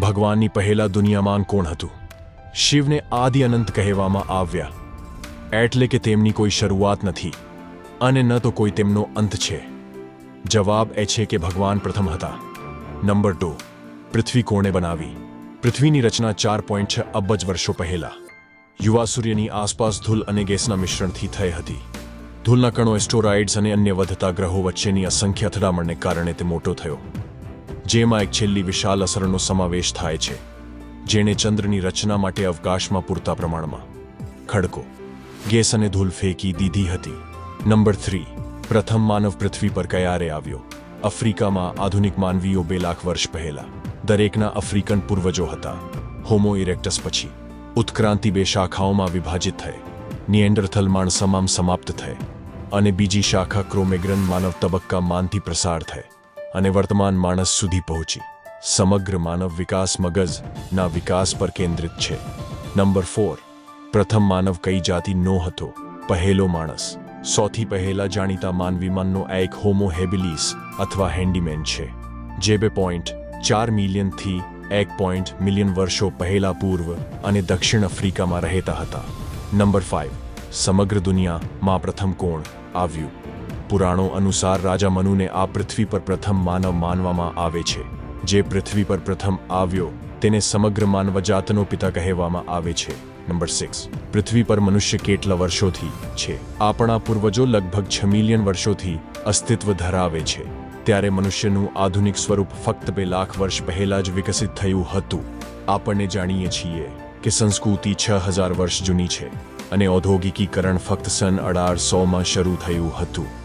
ભગવાનની પહેલા દુનિયામાં કોણ હતું? શિવને આદિ અનંત કહેવામાં આવ્યા. એટલે કે તેમની કોઈ શરૂઆત નથી. અને ન તો કોઈ તેમનો અંત છે. જવાબ એ છે કે ભગવાન પ્રથમ હતા. Number two. પૃથ્વી કોણે બનાવી? પૃથ્વીની રચના ચાર પોઈન્ટ છ અબજ વર્ષો પહેલા. યુવા સૂર્યની આસપાસ ધૂલ અને ગેસના મિશ્રણથી થઈ હતી. ધૂલના કણો એસ્ટોરાઇડ્સ અને અન્ય વધતા ગ્રહો વચ્ચેની અસંખ્ય અથડામણને કારણે તે મોટો થયો. જેમાં એક છેલ્લી વિશાળ અસરનો સમાવેશ થાય છે, જેણે ચંદ્રની રચના માટે અવકાશમાં પૂરતા પ્રમાણમાં. ખડકો, ગેસ અને ધૂલ ફેંકી દીધી હતી. નંબર થ્રી, પ્રથમ માનવ પૃથ્વી પર કયારે આવ્યો? આફ્રિકામાં આધુનિક માનવીઓ બે લાખ વર્ષ પહેલા, દરેકના આફ્રિકન પૂર્વજો હતા. હોમો ઇરેક્ટસ પછી, ઉત્ક્રાંતિ બે શાખાઓમાં વિભાજિત થઈ નિએન્ડરથલ માણ સમામ સમાપ્ત થઈ અને બીજી શાખા ક્રોમેગ્રન માનવ તબક્કા માનથી પ્રસાર થઈ અને વર્તમાન માણસ સુધી પહોંચી. સમગ્ર માનવ વિકાસ મગજના વિકાસ પર કેન્દ્રિત છે. Number four. પ્રથમ માનવ કઈ જાતિનો હતો. પહેલો માણસ. સૌથી પહેલા જાણીતા માનવીમાંનો એક હોમો હેબિલિસ અથવા હેન્ડીમેન છે. જે બે પોઈન્ટ ચાર મિલિયનથી એક પોઈન્ટ મિલિયન વર્ષો પહેલા પૂર્વ અને દક્ષિણ આફ્રિકામાં રહેતા હતા. નંબર ફાઇવ સમગ્ર દુનિયામાં પ્રથમ કોણ આવ્યું? પુરાણો અનુસાર રાજા મનુને આ પૃથ્વી પર પ્રથમ માનવ માનવામાં આવે છે. જે પૃથ્વી પર પ્રથમ આવ્યો, તેને સમગ્ર માનવજાતનો પિતા કહેવામાં આવે છે. Number six. પૃથ્વી પર મનુષ્ય કેટલા વર્ષોથી છે? આપણા પૂર્વજો લગભગ છ મિલિયન વર્ષોથી અસ્તિત્વ ધરાવે છે. ત્યારે મનુષ્યનું આધુનિક સ્વરૂપ ફક્ત બે લાખ વર્ષ પહેલા જ વિકસિત થયું હતું. આપણને જાણીએ છીએ કે સંસ્કૃતિ છ હજાર વર્ષ જૂની છે અને ઔદ્યોગિકીકરણ ફક્ત સન અઢારસોમાં શરૂ થયું હતું.